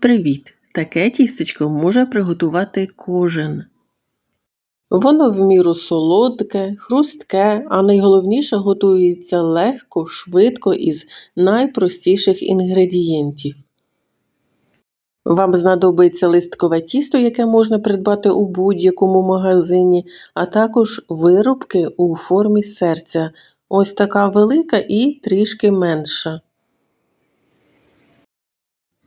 Привіт! Таке тістечко може приготувати кожен. Воно в міру солодке, хрустке, а найголовніше готується легко, швидко із найпростіших інгредієнтів. Вам знадобиться листкове тісто, яке можна придбати у будь-якому магазині, а також виробки у формі серця. Ось така велика і трішки менша.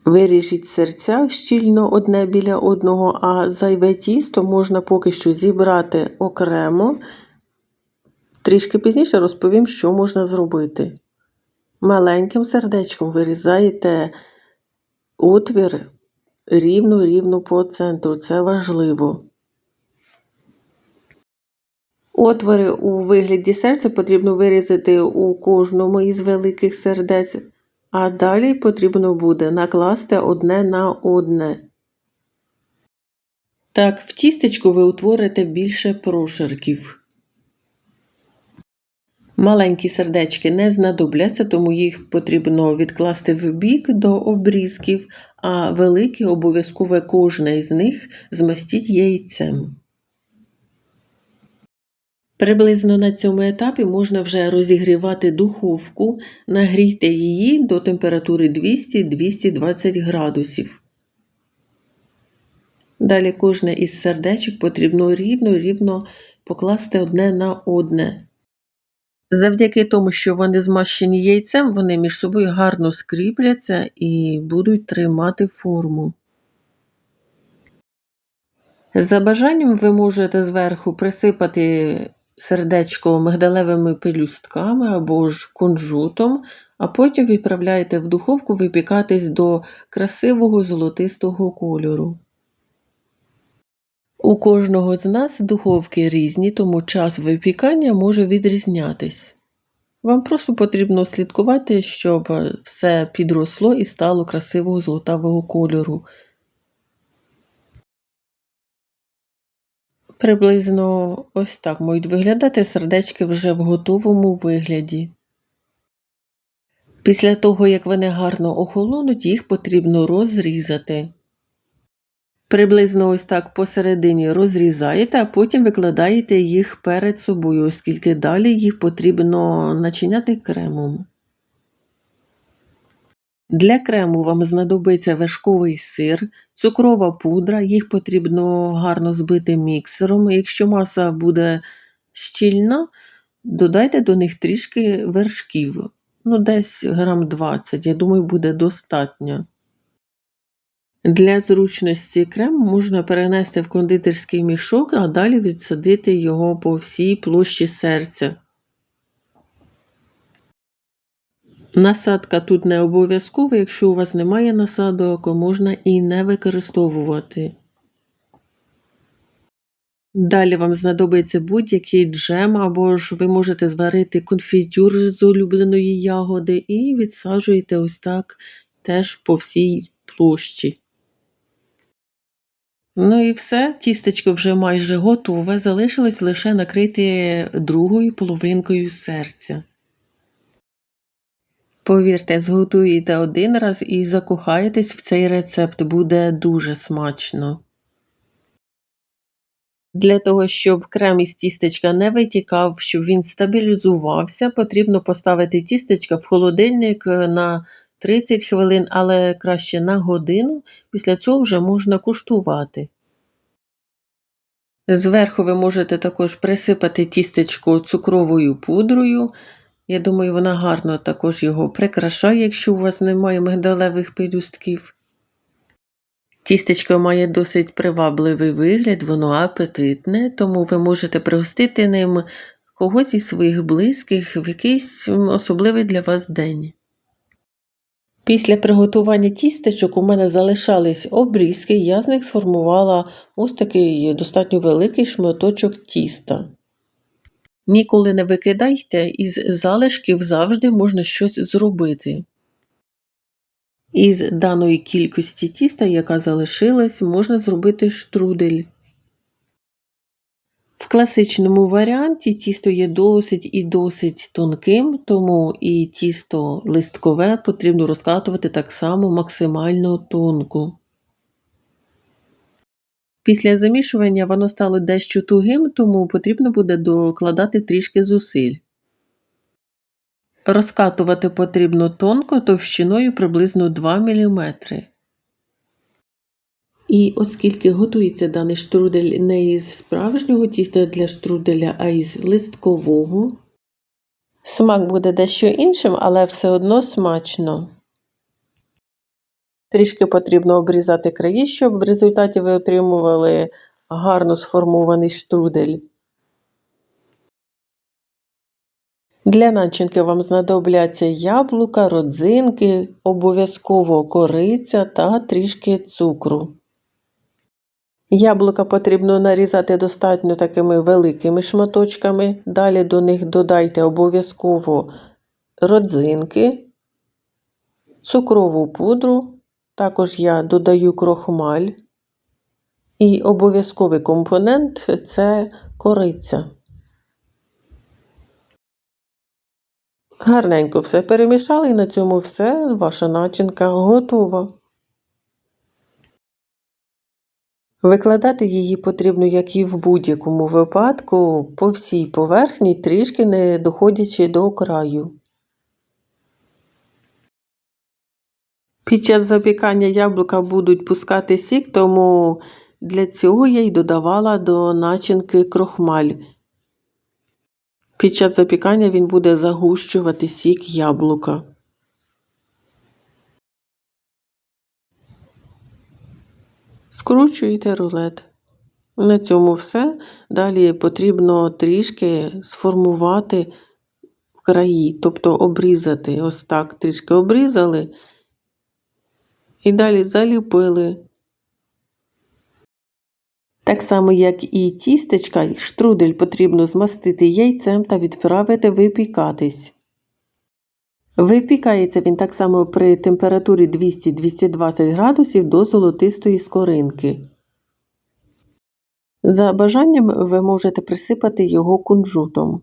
Виріжіть серця щільно одне біля одного, а зайве тісто можна поки що зібрати окремо. Трішки пізніше розповім, що можна зробити. Маленьким сердечком вирізаєте отвір рівно-рівно по центру. Це важливо. Отвори у вигляді серця потрібно вирізати у кожному із великих сердець. А далі потрібно буде накласти одне на одне. Так, в тістечку ви утворите більше прошарків. Маленькі сердечки не знадобляться, тому їх потрібно відкласти в бік до обрізків, а великі обов'язково кожне із них змастіть яйцем. Приблизно на цьому етапі можна вже розігрівати духовку, нагрійте її до температури 200-220 градусів. Далі кожне із сердечок потрібно рівно-рівно покласти одне на одне. Завдяки тому, що вони змащені яйцем, вони між собою гарно скріпляться і будуть тримати форму. За бажанням ви можете зверху присипати сердечко мигдалевими пелюстками або ж кунжутом, а потім відправляєте в духовку випікатись до красивого золотистого кольору. У кожного з нас духовки різні, тому час випікання може відрізнятись. Вам просто потрібно слідкувати, щоб все підросло і стало красивого золотавого кольору. Приблизно ось так можуть виглядати сердечки вже в готовому вигляді. Після того, як вони гарно охолонуть, їх потрібно розрізати. Приблизно ось так посередині розрізаєте, а потім викладаєте їх перед собою, оскільки далі їх потрібно начиняти кремом. Для крему вам знадобиться вершковий сир, цукрова пудра, їх потрібно гарно збити міксером. Якщо маса буде щільна, додайте до них трішки вершків, ну десь грам 20, я думаю, буде достатньо. Для зручності крем можна перенести в кондитерський мішок, а далі відсадити його по всій площі серця. Насадка тут не обов'язкова, якщо у вас немає насадок, можна і не використовувати. Далі вам знадобиться будь-який джем, або ж ви можете зварити конфітюр з улюбленої ягоди і відсаджуєте ось так теж по всій площі. Ну і все, тістечко вже майже готове, залишилось лише накрити другою половинкою серця. Повірте, зготуєте один раз і закохаєтесь в цей рецепт, буде дуже смачно. Для того, щоб крем із тістечка не витікав, щоб він стабілізувався, потрібно поставити тістечка в холодильник на 30 хвилин, але краще на годину. Після цього вже можна куштувати. Зверху ви можете також присипати тістечко цукровою пудрою. Я думаю, вона гарно також його прикрашає, якщо у вас немає мигдалевих пелюстків. Тістечко має досить привабливий вигляд, воно апетитне, тому ви можете пригостити ним когось із своїх близьких в якийсь особливий для вас день. Після приготування тістечок у мене залишались обрізки, я з них сформувала ось такий достатньо великий шматочок тіста. Ніколи не викидайте, із залишків завжди можна щось зробити. Із даної кількості тіста, яка залишилась, можна зробити штрудель. В класичному варіанті тісто є досить і досить тонким, тому і тісто листкове потрібно розкатувати так само максимально тонко. Після замішування воно стало дещо тугим, тому потрібно буде докладати трішки зусиль. Розкатувати потрібно тонко товщиною приблизно 2 мм. І оскільки готується даний штрудель не із справжнього тіста для штруделя, а із листкового, смак буде дещо іншим, але все одно смачно. Трішки потрібно обрізати краї, щоб в результаті ви отримували гарно сформований штрудель. Для начинки вам знадобляться яблука, родзинки, обов'язково кориця та трішки цукру. Яблука потрібно нарізати достатньо такими великими шматочками. Далі до них додайте обов'язково родзинки, цукрову пудру, також я додаю крохмаль. І обов'язковий компонент це кориця. Гарненько все перемішали і на цьому все, ваша начинка готова. Викладати її потрібно, як і в будь-якому випадку, по всій поверхні, трішки не доходячи до краю. Під час запікання яблука будуть пускати сік, тому для цього я й додавала до начинки крохмаль. Під час запікання він буде загущувати сік яблука. Скручуєте рулет. На цьому все. Далі потрібно трішки сформувати краї, тобто обрізати. Ось так трішки обрізали і далі заліпили. Так само, як і тістечка, штрудель потрібно змастити яйцем та відправити випікатись. Випікається він так само при температурі 200-220 градусів до золотистої скоринки. За бажанням ви можете присипати його кунжутом.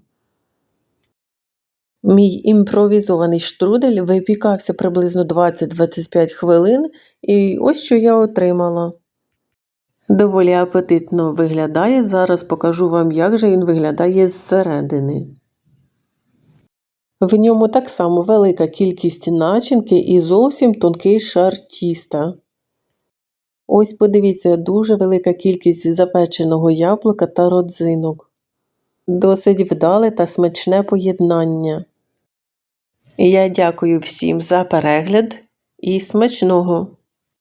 Мій імпровізований штрудель випікався приблизно 20-25 хвилин, і ось що я отримала. Доволі апетитно виглядає. Зараз покажу вам, як же він виглядає зсередини. В ньому так само велика кількість начинки і зовсім тонкий шар тіста. Ось подивіться, дуже велика кількість запеченого яблука та родзинок. Досить вдале та смачне поєднання. Я дякую всім за перегляд і смачного!